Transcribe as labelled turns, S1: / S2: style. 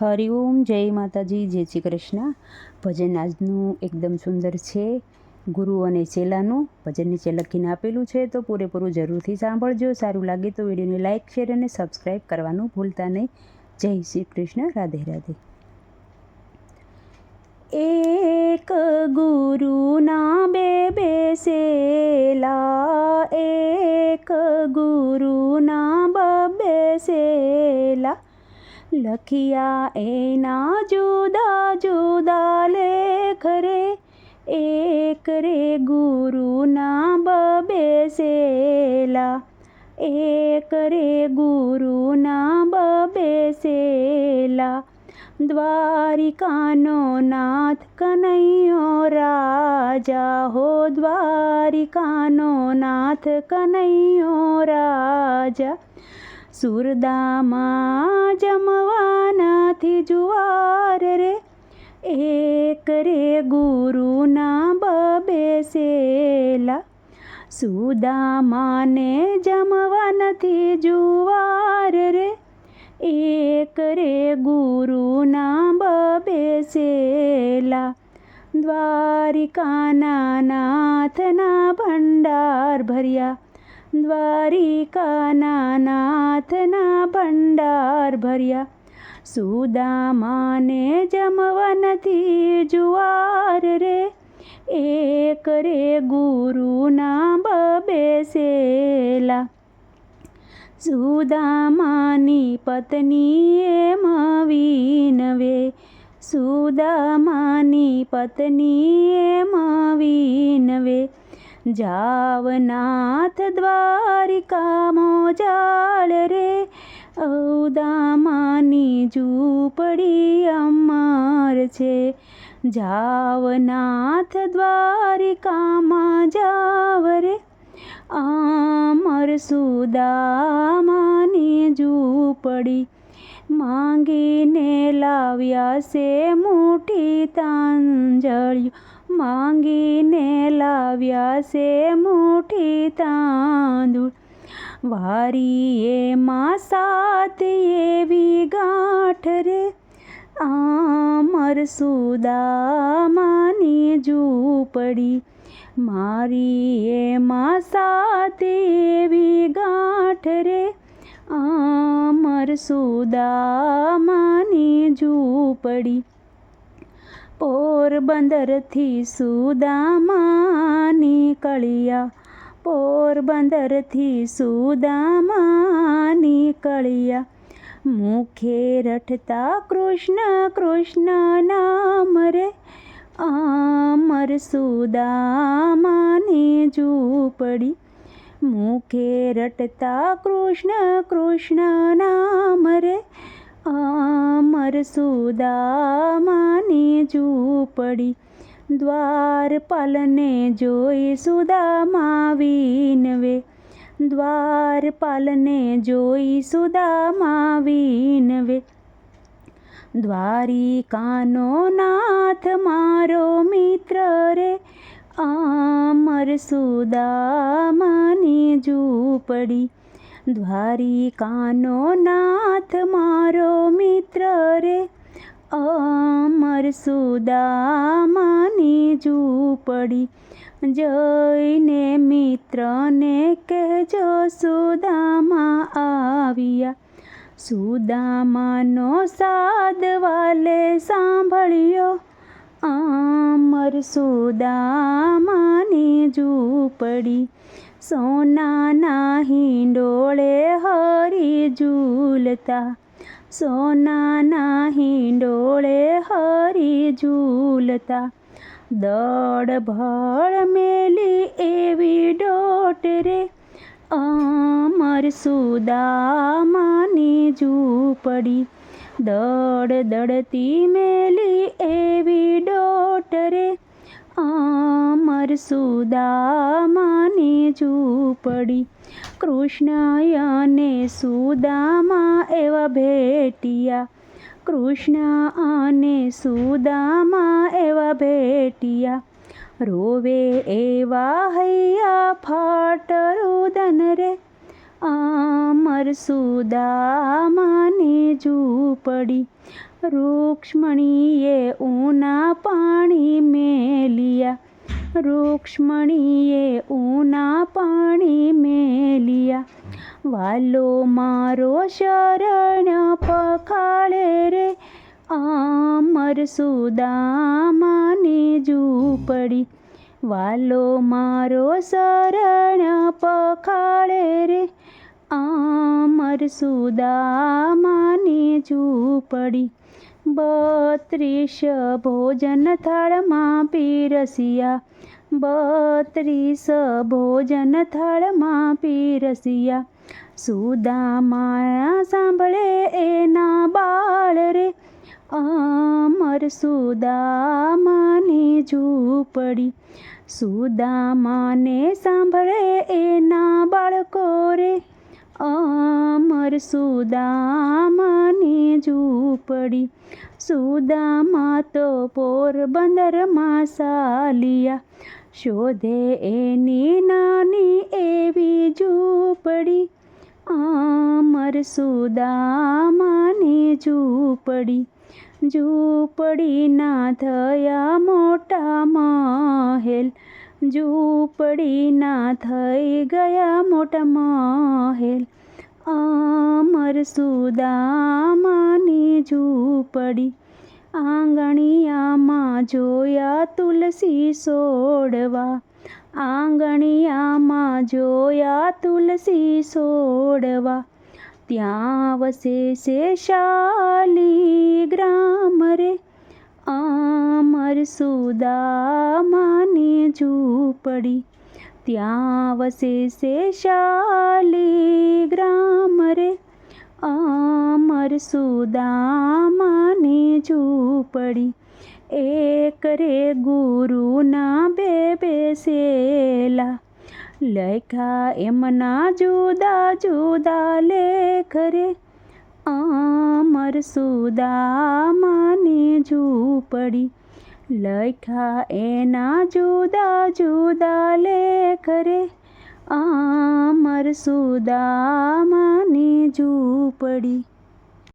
S1: હરિઓમ જય માતાજી, જય શ્રી કૃષ્ણ. ભજન આજનું એકદમ સુંદર છે. ગુરુ અને ચેલાનું ભજન નીચે લખીને આપેલું છે, તો પૂરેપૂરું જરૂરથી સાંભળજો. સારું લાગે તો વિડીયોને લાઇક શેર અને સબસ્ક્રાઈબ કરવાનું ભૂલતા નહીં. જય શ્રી કૃષ્ણ. રાધે રાધે. એક ગુરુના બે બેસેલા, એક ગુરુના બબેસેલા લખિયા એના જુદા જુદા લેખ રે, એક રે ગુરુના બબેસેલા એક રે ગુરુના બબેસેલા દ્વારિકાનો નાથ કનૈયો રાજા હો, દ્વારિકાનો નાથ કનૈયો રાજા. સુરદામાં જમવાનાથી જુવાર રે. એક રે ગુરુના બબેસેલા સુદામાને જમવા નથી જુવાર રે. એક રે ગુરુના બબેસેલા દ્વારિકાના નાથના ભંડાર ભર્યા. દ્વારિકાના નાથના ભંડાર ભર્યા. સુદામાને જમવા નથી જુવાર રે. એક રે ગુરુના બબેસેલા સુદામાની પત્નીએ મવીનવે સુદામાની પત્નીએ મવીનવે જાવનાથ દ્વારિકામો જાળ રે. ઔદામાની ઝૂંપડી અમાર છે. જાવનાથ દ્વારિકામાં જાવ રે. આમર સુદામાની ઝૂંપડી માંગીને લાવ્યા છે મોટી તાંજળિયું. માંગીને લાવ્યા છે મોટી તાંદુળ. વારીએ માં સાત એવી ગાંઠ રે. આમર સુદામાની ઝૂંપડી. મારી એમાં સાત એવી ગાંઠ રે. આમર સુદામાની ઝૂંપડી. પોરબંદરથી સુદામા નીકળ્યા પોરબંદરથી સુદામા નીકળ્યા મુખે રટતા કૃષ્ણ કૃષ્ણ નામ રે. અમર સુદામાની ઝૂંપડી. મુખે રટતા કૃષ્ણ કૃષ્ણ નામ રે. અમર સુદામાની ઝૂંપડી દ્વારપાલને જોઈ સુદામા વિનવે દ્વારપાલને જોઈ સુદામા વિનવે દ્વારિકાનો નાથ મારો મિત્ર રે અમર સુદામાની ઝૂંપડી દ્વારિકાનો નાથ મારો મિત્ર રે. અમર સુદામાની ઝૂંપડી જઈને મિત્રને કહેજો, સુદામા આવ્યા. સુદામાનો સાદ વાલે સાંભળ્યો. અમર સુદામાની ઝૂંપડી સોનાના હિંડોળે હરી ઝૂલતા. સોનાના હિંડોળે હરી ઝૂલતા. દોડ ભળ મેલી એવી ડોટ રે. અમર સુદામાની ઝૂંપડી. દડ દડતી મેલી એવી ડોટ રે. અમર સુદામાની ઝૂંપડી કૃષ્ણ અને સુદામા એવા ભેટિયા કૃષ્ણ અને સુદામા એવા ભેટિયા રોવે એવા હૈયા ફાટ રુદન રે અમર સુદામાની ઝૂંપડી. રૂક્ષ્મણીએ ઊના પાણી મેલિયા. રૂક્ષ્મણીએ ઊના પાણી મેલિયા. વાલો, મારો શરણ પખાળે રે. આમર સુદામાને ઝૂંપડી. વાલો, મારો શરણ પખાળે રે. અમર સુદામાની ઝૂંપડી. બત્રીસ ભોજન થાળમાં પીરસિયા. બત્રીસ ભોજન થાળમાં પીરસિયા. સુદામા સાંભળે એના બાળ રે. અમર સુદામાની ઝૂંપડી. સુદામાને સાંભળે એના બાળકો રે. અમર સુદામાની ઝૂંપડી. સુદામા તો પોરબંદરમાં સાલિયા. શોધે એની નાની એવી ઝૂંપડી. અમર સુદામાની ઝૂંપડી. ઝૂંપડીના થયા મોટા મહેલ. ઝૂંપડીના થઈ ગયા મોટા મહેલ. અમર સુદામાની ઝૂંપડી આંગણિયામાં જોયા તુલસી સોડવા. આંગણિયામાં જોયા તુલસી સોડવા. ત્યાં વસે છે શાલી ગ્રામ રે અમર સુદામાની ઝૂંપડી ત્યાં વસે શાલી ગ્રામ રે અમર સુદામાની ઝૂંપડી એક રે ગુરુના બે બેસેલા લખા એમના જુદા જુદા લેખ રે અમર સુદામાની ઝૂંપડી લખ્યા એના જુદા જુદા લેખ રે આમર સુદામાની ઝૂંપડી